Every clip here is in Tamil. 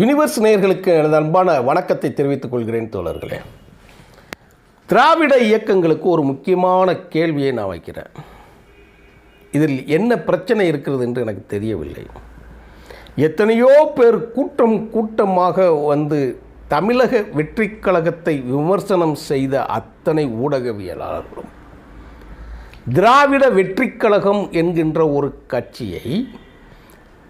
யூனிவர்ஸ் நேயர்களுக்கு எனது அன்பான வணக்கத்தை தெரிவித்துக் கொள்கிறேன் தோழர்களே. திராவிட இயக்கங்களுக்கு ஒரு முக்கியமான கேள்வியை நான் வைக்கிறேன். இதில் என்ன பிரச்சனை இருக்கிறது என்று எனக்கு தெரியவில்லை. எத்தனையோ பேர் கூட்டம் கூட்டமாக வந்து தமிழக வெற்றிக் கழகத்தை விமர்சனம் செய்த அத்தனை ஊடகவியலாளர்களும் திராவிட வெற்றிக் கழகம் என்கின்ற ஒரு கட்சியை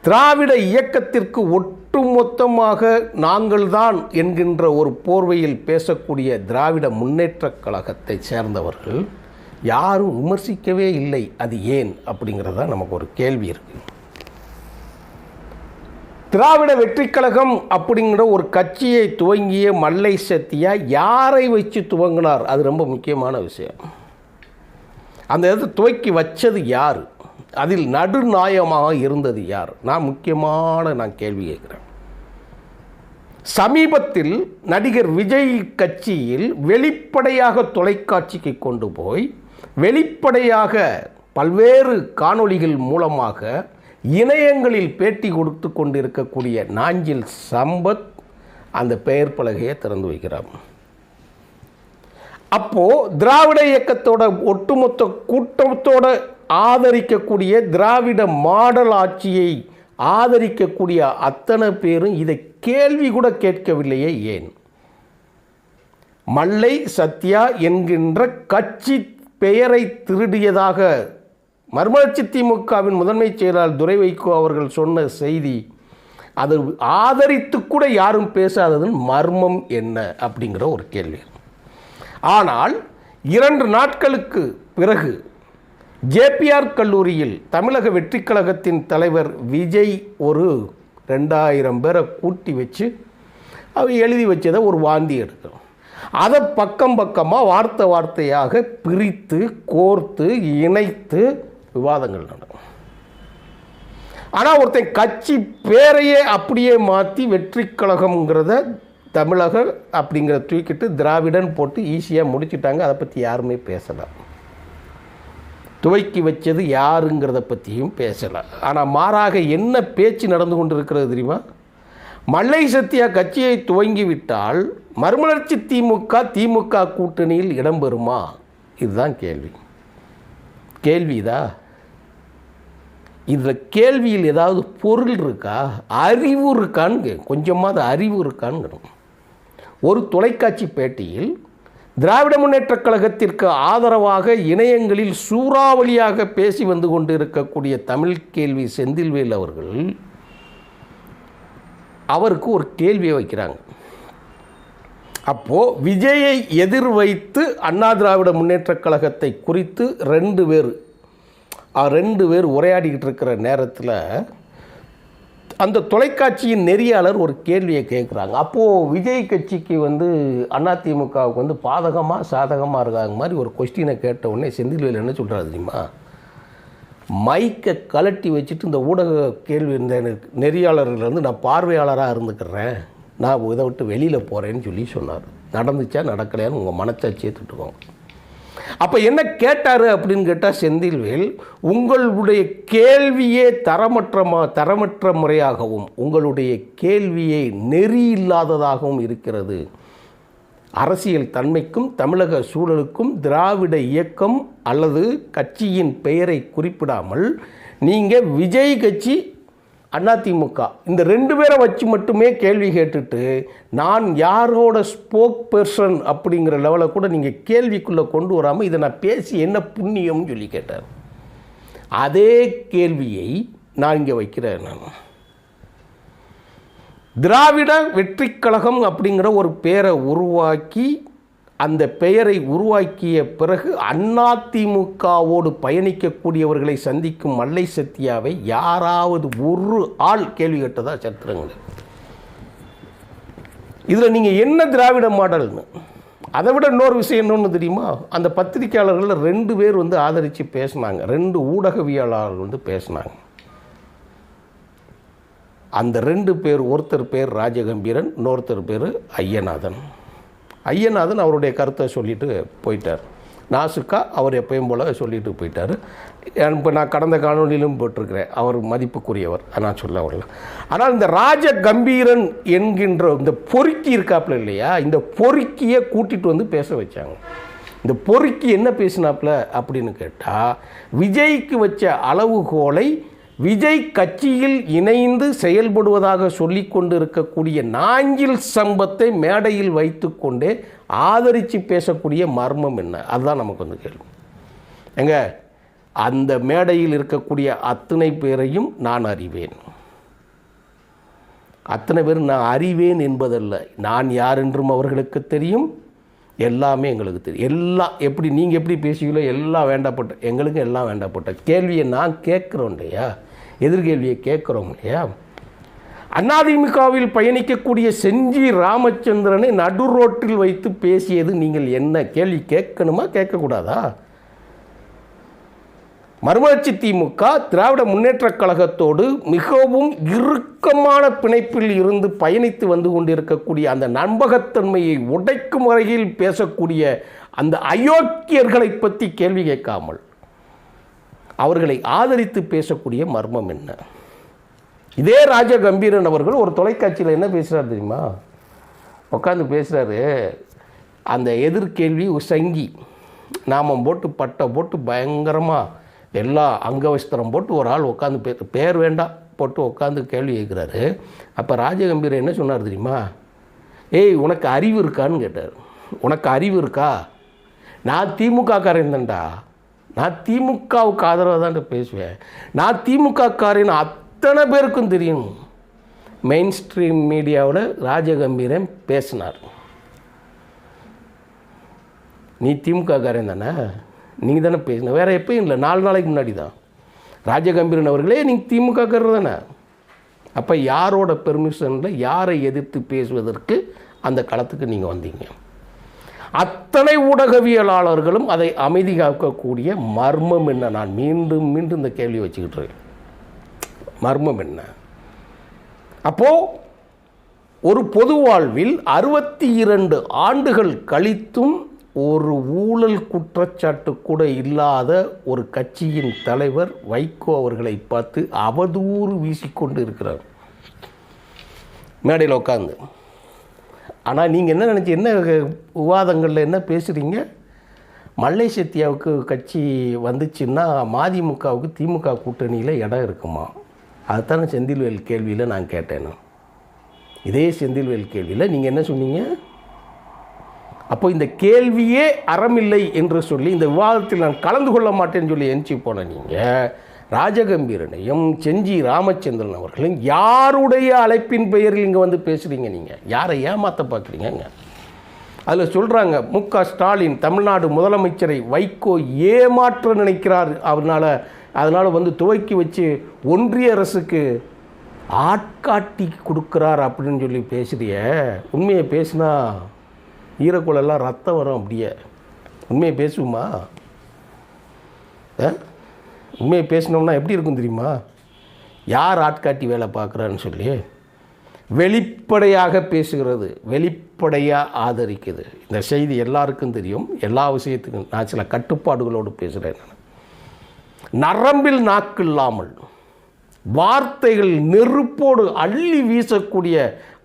திராவிட இயக்கத்திற்கு ஒட்டுமொத்தமாக நாங்கள்தான் என்கின்ற ஒரு போர்வையில் பேசக்கூடிய திராவிட முன்னேற்றக் கழகத்தை சேர்ந்தவர்கள் யாரும் விமர்சிக்கவே இல்லை அது ஏன் அப்படிங்கிறதா நமக்கு ஒரு கேள்வி இருக்கு. திராவிட வெற்றிக் கழகம் அப்படிங்கிற ஒரு கட்சியை துவங்கிய மல்லை சத்தியா யாரை வச்சு துவங்கினார்? அது ரொம்ப முக்கியமான விஷயம். அந்த இடத்தை துவக்கி வச்சது யார்? அதில் நடுநாயகமாக இருந்தது யார்? நான் முக்கியமான நான் கேள்வி கேட்குறேன். சமீபத்தில் நடிகர் விஜய் கட்சியில் வெளிப்படையாக தொலைக்காட்சிக்கு கொண்டு போய் வெளிப்படையாக பல்வேறு காணொளிகள் மூலமாக இணையங்களில் பேட்டி கொடுத்து கொண்டிருக்கக்கூடிய நாஞ்சில் சம்பத் அந்த பெயர் பலகையை திறந்து வைக்கிறார். அப்போது திராவிட இயக்கத்தோட ஒட்டுமொத்த கூட்டத்தோட ஆதரிக்கக்கூடிய திராவிட மாடல் ஆட்சியை ஆதரிக்கக்கூடிய அத்தனை பேரும் இதை கேள்வி கூட கேட்கவில்லையே ஏன்? மல்லை சத்யா என்கின்ற கட்சி பெயரை திருடியதாக மர்மலட்சி திமுகவின் முதன்மை செயலாளர் துரை வைகோ அவர்கள் சொன்ன செய்தி அது ஆதரித்து கூட யாரும் பேசாததன் மர்மம் என்ன அப்படிங்கிற ஒரு கேள்வி. ஆனால் இரண்டு நாட்களுக்கு பிறகு ஜேபிஆர் கல்லூரியில் தமிழக வெற்றிக் கழகத்தின் தலைவர் விஜய் ஒரு ரெண்டாயிரம் பேரை கூட்டி வச்சு அவர் எழுதி வச்சதை ஒரு வாந்தி எடுக்கணும் அதை பக்கம் பக்கமாக வார்த்தை வார்த்தையாக பிரித்து கோர்த்து இணைத்து விவாதங்கள் நடக்கும். ஆனால் ஒருத்தன் கட்சி பேரையே அப்படியே மாற்றி வெற்றிக் கழகம்ங்கிறத தமிழக அப்படிங்கிற தூக்கிட்டு திராவிடன் போட்டு ஈஸியாக முடிச்சிட்டாங்க. அதை பற்றி யாருமே பேசலை. துவக்கி வச்சது யாருங்கிறத பற்றியும் பேசலை. ஆனால் மாறாக என்ன பேச்சு நடந்து கொண்டிருக்கிறது தெரியுமா? மல்லை சத்யா கட்சியை துவங்கிவிட்டால் மறுமலர்ச்சி திமுக திமுக கூட்டணியில் இடம்பெறுமா இதுதான் கேள்வி. கேள்விதா இதில் கேள்வியில் ஏதாவது பொருள் இருக்கா? அறிவு இருக்கான்னு கொஞ்சமாவது அறிவு இருக்கான்னு ஒரு தொலைக்காட்சி பேட்டியில் திராவிட முன்னேற்றக் கழகத்திற்கு ஆதரவாக இணையங்களில் சூறாவளியாக பேசி வந்து கொண்டு இருக்கக்கூடிய தமிழ் கேள்வி செந்தில்வேல் அவர்கள் அவருக்கு ஒரு கேள்வியை வைக்கிறாங்க. அப்போது விஜயை எதிர் வைத்து அண்ணா திராவிட முன்னேற்றக் கழகத்தை குறித்து ரெண்டு பேர் ரெண்டு பேர் உரையாடிக்கிட்டு இருக்கிற நேரத்தில் அந்த தொலைக்காட்சியின் நெறியாளர் ஒரு கேள்வியை கேட்குறாங்க. அப்போது விஜய் கட்சிக்கு வந்து அதிமுகவுக்கு வந்து பாதகமாக சாதகமாக இருக்காங்க மாதிரி ஒரு கொஸ்டினை கேட்ட உடனே செந்தில்வேல் என்ன சொல்கிறாரு தெரியுமா? மைக்கை கலட்டி வச்சுட்டு இந்த ஊடக கேள்வி இந்த நெறியாளர்கள்லேருந்து நான் பார்வையாளராக இருந்துக்கிறேன். நான் இதை விட்டு வெளியில் போகிறேன்னு சொல்லி சொன்னார். நடந்துச்சா நடக்கலையான்னு உங்கள் மனச்சாட்சியை திட்டுக்கோங்க அப்போ என்ன கேட்டார் அப்படின்னு கேட்டால் செந்தில்வேல் உங்களுடைய கேள்வியே தரமற்ற தரமற்ற முறையாகவும் உங்களுடைய கேள்வியே நெறி இல்லாததாகவும் இருக்கிறது. அரசியல் தன்மைக்கும் தமிழக சூழலுக்கும் திராவிட இயக்கம் அல்லது கட்சியின் பெயரை குறிப்பிடாமல் நீங்கள் விஜய் கட்சி அதிமுக. இந்த ரெண்டு பேரை வச்சு மட்டுமே கேள்வி கேட்டுட்டு நான் யாரோட ஸ்போக் பர்சன் அப்படிங்கிற லெவலில் கூட நீங்கள் கேள்விக்குள்ளே கொண்டு வராமல் இதை நான் பேசி என்ன புண்ணியம்னு சொல்லி கேட்டார். அதே கேள்வியை நான் இங்கே வைக்கிறேன் நான். திராவிட வெற்றி கழகம் அப்படிங்கிற ஒரு பேரை உருவாக்கி அந்த பெயரை உருவாக்கிய பிறகு அதிமுகவோடு பயணிக்கக்கூடியவர்களை சந்திக்கும் மல்லை சத்யாவை யாராவது ஒரு ஆள் கேள்வி கேட்டதா சத்திரங்கள் இதில் நீங்கள் என்ன திராவிட மாடல்னு? அதை விட இன்னொரு விஷயம் என்னொன்று தெரியுமா? அந்த பத்திரிகையாளர்களில் ரெண்டு பேர் வந்து ஆதரித்து பேசினாங்க. ரெண்டு ஊடகவியலாளர்கள் வந்து பேசினாங்க. அந்த ரெண்டு பேர் ஒருத்தர் பேர் ராஜகம்பீரன் இன்னொருத்தர் பேர் ஐயநாதன். ஐயநாதன் அவருடைய கருத்தை சொல்லிட்டு போயிட்டார். நாசுக்கா அவர் எப்பயும் போல் சொல்லிட்டு போயிட்டார். இப்போ நான் கடந்த காணொலியிலும் போட்டிருக்கிறேன். அவர் மதிப்புக்குரியவர். நான் சொல்ல வரல. ஆனால் இந்த ராஜ கம்பீரன் என்கின்ற இந்த பொறுக்கி இருக்காப்புல இல்லையா? இந்த பொறுக்கியை கூட்டிகிட்டு வந்து பேச வச்சாங்க. இந்த பொறுக்கி என்ன பேசினாப்புல? அப்படின்னு கேட்டால் விஜய்க்கு வச்ச அளவுகோலை விஜய் கட்சியில் இணைந்து செயல்படுவதாக சொல்லி கொண்டு இருக்கக்கூடிய நாஞ்சில் சம்பத்தை மேடையில் வைத்துக்கொண்டே ஆதரித்து பேசக்கூடிய மர்மம் என்ன? அதுதான் நமக்கு வந்து கேள்வி. எங்க அந்த மேடையில் இருக்கக்கூடிய அத்தனை பேரையும் நான் அறிவேன். அத்தனை பேர் நான் அறிவேன் என்பதல்ல. நான் யார் என்றும் அவர்களுக்கு தெரியும். எல்லாமே எங்களுக்கு தெரியும். எல்லாம் எப்படி நீங்கள் எப்படி பேசுவீங்களோ எல்லாம் வேண்டாப்பட்ட எங்களுக்கு எல்லாம் வேண்டாப்பட்ட கேள்வியை நான் கேட்குறோம் இல்லையா? எதிர்கேள்வியை கேட்குறோம் இல்லையா? அதிமுகவில் பயணிக்கக்கூடிய செஞ்சி ராமச்சந்திரனை நடு ரோட்டில் வைத்து பேசியது நீங்கள் என்ன கேள்வி கேட்கணுமா கேட்கக்கூடாதா? மறுமலர்ச்சி திமுக திராவிட முன்னேற்றக் கழகத்தோடு மிகவும் இறுக்கமான பிணைப்பில் இருந்து பயணித்து வந்து கொண்டிருக்கக்கூடிய அந்த நம்பகத்தன்மையை உடைக்கும் வகையில் பேசக்கூடிய அந்த அயோக்கியர்களை பற்றி கேள்வி கேட்காமல் அவர்களை ஆதரித்து பேசக்கூடிய மர்மம் என்ன? இதே ராஜ கம்பீரன் அவர்கள் ஒரு தொலைக்காட்சியில் என்ன பேசுகிறார் தெரியுமா? உட்காந்து பேசுகிறாரு அந்த எதிர்கேள்வி சங்கி நாமம் போட்டு பட்டை போட்டு பயங்கரமாக எல்லா அங்கவஸ்திரம் போட்டு ஒரு ஆள் உட்காந்து பே பேர் வேண்டாம் போட்டு உட்காந்து கேள்வி கேட்குறாரு. அப்போ ராஜகம்பீரன் என்ன சொன்னார் தெரியுமா? ஏய் உனக்கு அறிவு இருக்கான்னு கேட்டார். உனக்கு அறிவு இருக்கா? நான் திமுக காரன் தான்டா. நான் திமுகவுக்கு ஆதரவாக தான் பேசுவேன். நான் திமுக அத்தனை பேருக்கும் தெரியும். மெயின் ஸ்ட்ரீம் மீடியாவில் ராஜகம்பீரன் பேசினார். நீ திமுக காரன் தானே? நீங்கள் தானே பேசின. வேறு எப்பயும் இல்லை. நாலு நாளைக்கு முன்னாடி தான். ராஜகம்பீரன் அவர்களே நீங்கள் திமுக காரர் தானே? அப்போ யாரோட பெர்மிஷனில் யாரை எதிர்த்து பேசுவதற்கு அந்த களத்துக்கு நீங்கள் வந்தீங்க? அத்தனை ஊடகவியலாளர்களும் அதை அமைதி காக்கக்கூடிய மர்மம் என்ன? நான் மீண்டும் மீண்டும் இந்த கேள்வி வச்சுக்கிட்டு இருக்கேன் மர்மம் என்ன? அப்போது ஒரு பொது வாழ்வில் அறுபத்தி இரண்டு ஆண்டுகள் கழித்தும் ஒரு ஊழல் குற்றச்சாட்டு கூட இல்லாத ஒரு கட்சியின் தலைவர் வைகோ அவர்களை பார்த்து அவதூறு வீசிக்கொண்டு இருக்கிறார் மேடையில் உட்காந்து ஆனால் நீங்கள் என்ன நினச்சி என்ன விவாதங்களில் என்ன பேசுகிறீங்க மல்லை சத்யாவுக்கு கட்சி வந்துச்சுன்னா மதிமுகவுக்கு திமுக கூட்டணியில் இடம் இருக்குமா? அதுதான் செந்தில்வேல் கேள்வியில் நான் கேட்டேன். இதே செந்தில்வேல் கேள்வியில் நீங்கள் என்ன சொன்னீங்க? அப்போ இந்த கேள்வியே அறமில்லை என்று சொல்லி இந்த விவாதத்தில் நான் கலந்து கொள்ள மாட்டேன்னு சொல்லி எஞ்சி போன நீங்கள் ராஜகம்பீரனையும் செஞ்சி ராமச்சந்திரன் அவர்களையும் யாருடைய அழைப்பின் பெயரில் இங்கே வந்து பேசுகிறீங்க நீங்கள் யாரை ஏமாற்ற பார்க்குறீங்கங்க? அதில் சொல்கிறாங்க மு க ஸ்டாலின் தமிழ்நாடு முதலமைச்சரை வைகோ ஏமாற்ற நினைக்கிறார். அவர்னால அதனால் வந்து துவக்கி வச்சு ஒன்றிய அரசுக்கு ஆட்காட்டி கொடுக்குறார் அப்படின்னு சொல்லி பேசுறிய. உண்மையை பேசுனா ஈரக்குழெல்லாம் ரத்தம் வரும் அப்படியே. உண்மையை பேசுவோமா? ஆ? உண்மையை பேசினோம்னா எப்படி இருக்கும் தெரியுமா? யார் ஆட்காட்டி வேலை பார்க்குறான்னு சொல்லி வெளிப்படையாக பேசுகிறது வெளிப்படையாக ஆதரிக்குது இந்த செய்தி எல்லாருக்கும் தெரியும் எல்லா விஷயத்துக்கும். நான் சில கட்டுப்பாடுகளோடு பேசுகிறேன் நான் நரம்பில் நாக்கு இல்லாமல் வார்த்தைகள் நெருப்போடு அள்ளி வீசக்கூடிய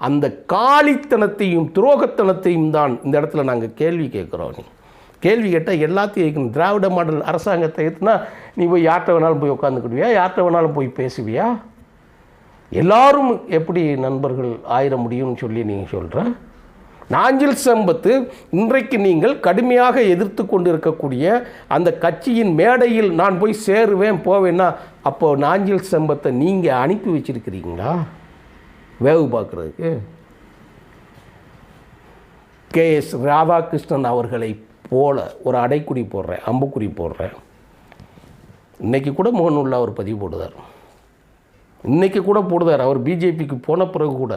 அந்த காளித்தனத்தையும் துரோகத்தனத்தையும் தான் இந்த இடத்துல நாங்கள் கேள்வி கேட்குறோம். நீ கேள்வி கேட்டால் எல்லாத்தையும் கேட்கணும் திராவிட மாடல் அரசாங்கத்தை ஏற்றுனா நீ போய் யார்கிட்ட வேணாலும் போய் உட்காந்துக்கிடுவியா யார்கிட்ட வேணாலும் போய் பேசுவியா? எல்லாரும் எப்படி நண்பர்கள் ஆயிட முடியும்னு சொல்லி நீங்கள் சொல்கிற நாஞ்சில் சம்பத்து இன்றைக்கு நீங்கள் கடுமையாக எதிர்த்து கொண்டு இருக்கக்கூடிய அந்த கட்சியின் மேடையில் நான் போய் சேருவேன் போவேன்னா அப்போ நாஞ்சில் சம்பத்தை நீங்கள் அனுப்பி வச்சிருக்கிறீங்களா? வேவு பார்க்குறதுக்கு. கே எஸ் ராதாகிருஷ்ணன் அவர்களை போல ஒரு அடைக்குறி போடுறேன் அம்புக்குறி போடுறேன். இன்றைக்கி கூட முகநூலில் அவர் பதிவு போடுதார். இன்றைக்கி கூட போடுதார். அவர் பிஜேபிக்கு போன பிறகு கூட.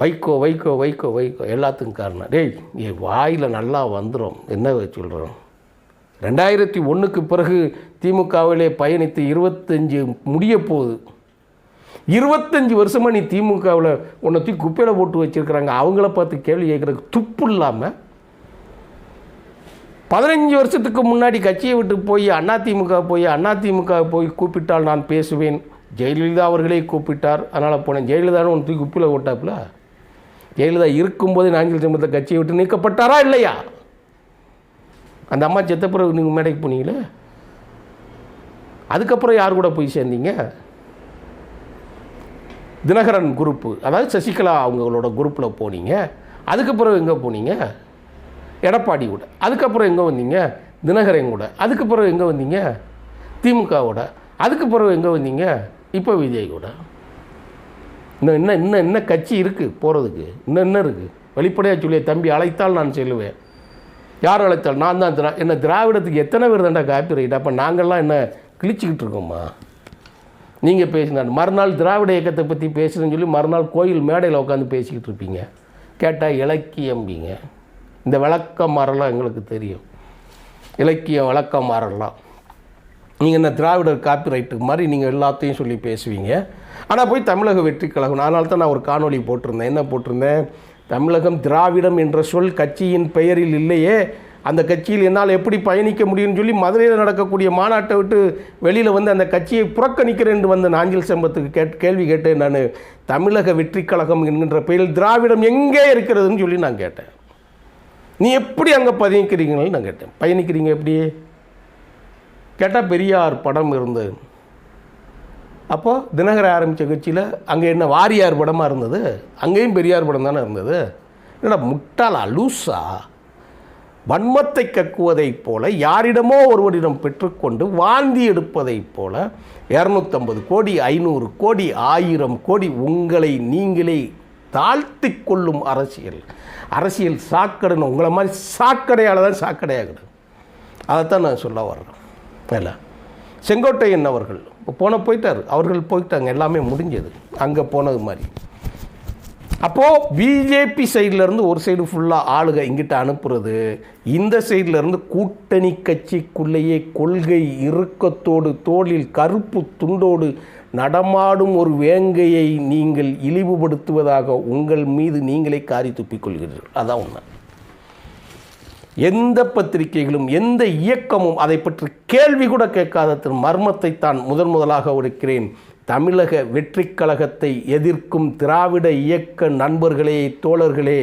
வைகோ வைகோ வைகோ வைகோ எல்லாத்துக்கும் காரணம். டேய் என் வாயில் நல்லா வந்துடும் என்ன சொல்கிறோம் ரெண்டாயிரத்தி ஒன்றுக்கு பிறகு திமுகவிலே பயணித்து இருபத்தஞ்சு முடிய போகுது. இருபத்தஞ்சி வருஷமாக நீ திமுகவில் உன்னை தூக்கி குப்பையில் போட்டு வச்சுருக்கிறாங்க. அவங்கள பார்த்து கேள்வி கேட்குறதுக்கு துப்பு இல்லாமல் பதினஞ்சு வருஷத்துக்கு முன்னாடி கட்சியை விட்டு போய் அதிமுக போய் அதிமுக போய் கூப்பிட்டால் நான் பேசுவேன். ஜெயலலிதா அவர்களே கூப்பிட்டார். அதனால் போனேன். ஜெயலலிதான்னு ஒன்று தூக்கி உப்பில் ஓட்டாப்புல? ஜெயலலிதா இருக்கும்போது நாஞ்சில் சம்பத்தை கட்சியை விட்டு நீக்கப்பட்டாரா இல்லையா? அந்த அம்மா செத்த பிறகு நீங்கள் மேடைக்கு போனீங்களே? அதுக்கப்புறம் யார் கூட போய் சேர்ந்தீங்க? தினகரன் குரூப்பு. அதாவது சசிகலா அவங்களோட குரூப்பில் போனீங்க. அதுக்கப்புறம் எங்கே போனீங்க? எடப்பாடி கூட. அதுக்கப்புறம் எங்கே வந்தீங்க? தினகரன் கூட. அதுக்கப்புறம் எங்கே வந்தீங்க? திமுகவோட பிறகு எங்கே வந்தீங்க? இப்போ விஜய் கூட. இன்னும் இன்னும் இன்னும் என்ன கட்சி இருக்குது போகிறதுக்கு இன்னும் என்ன இருக்குது வெளிப்படையாக சொல்லிய தம்பி அழைத்தால் நான் செல்லுவேன். யார் அழைத்தால்? நான் தான் திரா என்ன திராவிடத்துக்கு எத்தனை பேர் தாண்டா காப்பிரைட் அப்போ நாங்கள்லாம் என்ன கிழிச்சிக்கிட்டு இருக்கோம்மா நீங்கள் பேசினார் மறுநாள் திராவிட இயக்கத்தை பற்றி பேசுகிறேன்னு சொல்லி மறுநாள் கோயில் மேடையில் உட்காந்து பேசிக்கிட்டு இருப்பீங்க. கேட்டால் இலக்கியம்பிங்க. இந்த விளக்கம் மாறலாம் எங்களுக்கு தெரியும். இலக்கியம் விளக்க மாறலாம் நீங்கள் என்ன திராவிடர் காப்பிரைட்டு மாதிரி நீங்கள் எல்லாத்தையும் சொல்லி பேசுவீங்க. ஆனால் போய் தமிழக வெற்றி கழகம் அதனால தான் நான் ஒரு காணொளி போட்டிருந்தேன். என்ன போட்டிருந்தேன்? தமிழகம் திராவிடம் என்ற சொல் கட்சியின் பெயரில் இல்லையே. அந்த கட்சியில் என்னால் எப்படி பயணிக்க முடியும்னு சொல்லி மதுரையில் நடக்கக்கூடிய மாநாட்டை விட்டு வெளியில் வந்து அந்த கட்சியை புறக்கணிக்கிறேன் என்று வந்த நாஞ்சில் செம்பத்துக்கு கேட் கேள்வி கேட்டேன் நான். தமிழக வெற்றி கழகம் என்கின்ற பெயரில் திராவிடம் எங்கே இருக்கிறதுன்னு சொல்லி நான் கேட்டேன். நீ எப்படி அங்கே பதிக்கிறீங்கன்னு நான் கேட்டேன். பயணிக்கிறீங்க எப்படி? கேட்டால் பெரியார் படம் இருந்தது. அப்போது தினகர ஆரம்பித்த கட்சியில் அங்கே என்ன வாரியார் படமாக இருந்தது? அங்கேயும் பெரியார் படம் தானே இருந்தது. என்னடா முட்டாளா லூஸா வன்மத்தை கக்குவதைப் போல யாரிடமோ ஒருவரிடம் பெற்றுக்கொண்டு வாந்தி எடுப்பதைப் போல இரநூத்தம்பது கோடி ஐநூறு கோடி ஆயிரம் கோடி உங்களை நீங்களே தாழ்த்தி கொள்ளும் அரசியல். அரசியல் சாக்கடைன்னு உங்களை மாதிரி சாக்கடையால் தான் சாக்கடையாகுது. அதைத்தான் நான் சொல்ல வர்றேன். இல்லை. செங்கோட்டையன் அவர்கள் இப்போ போன போயிட்டார். அவர்கள் போயிட்டாங்க. எல்லாமே முடிஞ்சது. அங்கே போனது மாதிரி. அப்போது பிஜேபி சைட்லேருந்து ஒரு சைடு ஃபுல்லாக ஆளுக இங்கிட்ட அனுப்புறது. இந்த சைட்லேருந்து கூட்டணி கட்சிக்குள்ளேயே கொள்கை இறுக்கத்தோடு தோளில் கருப்பு துண்டோடு நடமாடும் ஒரு வேங்கையை நீங்கள் இழிவுபடுத்துவதாக உங்கள் மீது நீங்களே காரி துப்பிக்கொள்கிறீர்கள் அதான் உண்மை. எந்த பத்திரிகைகளும் எந்த இயக்கமும் அதை பற்றி கேள்வி கூட கேட்காத திரு மர்மத்தை தான் முதன் முதலாக உடைக்கிறேன் தமிழக வெற்றிக் கழகத்தை எதிர்க்கும் திராவிட இயக்க நண்பர்களே தோழர்களே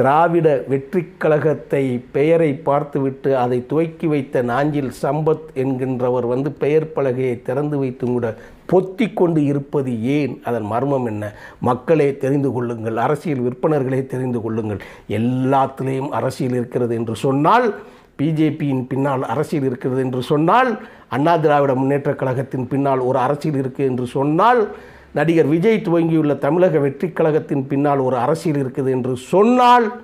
திராவிட வெற்றி கழகத்தை பெயரை பார்த்துவிட்டு அதை துவக்கி வைத்த நாஞ்சில் சம்பத் என்கின்றவர் வந்து பெயர் பலகையை திறந்து வைத்தும் கூட பொத்தி கொண்டு இருப்பது ஏன்? அதன் மர்மம் என்ன? மக்களே தெரிந்து கொள்ளுங்கள் அரசியல் விற்பனர்களே தெரிந்து கொள்ளுங்கள். எல்லாத்திலேயும் அரசியல் இருக்கிறது என்று சொன்னால் பிஜேபியின் பின்னால் அரசியல் இருக்கிறது என்று சொன்னால் அண்ணா திராவிட முன்னேற்றக் கழகத்தின் பின்னால் ஒரு அரசியல் இருக்குது என்று சொன்னால் நடிகர் விஜய் துவங்கியுள்ள தமிழக வெற்றிக் கழகத்தின் பின்னால் ஒரு அரசியல் இருக்குது என்று சொன்னால்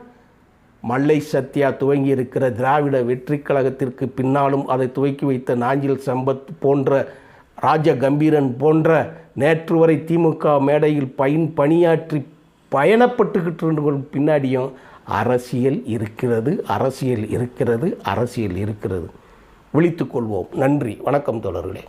மல்லை சத்யா துவங்கி இருக்கிற திராவிட வெற்றிக் கழகத்திற்கு பின்னாலும் அதை துவக்கி வைத்த நாஞ்சில் சம்பத் போன்ற ராஜ கம்பீரன் போன்ற நேற்று வரை திமுக மேடையில் பயன் பணியாற்றி பயணப்பட்டுக்கிட்டு பின்னாடியும் அரசியல் இருக்கிறது அரசியல் இருக்கிறது அரசியல் இருக்கிறது. விழித்துக்கொள்வோம் நன்றி. வணக்கம் தொடர்களே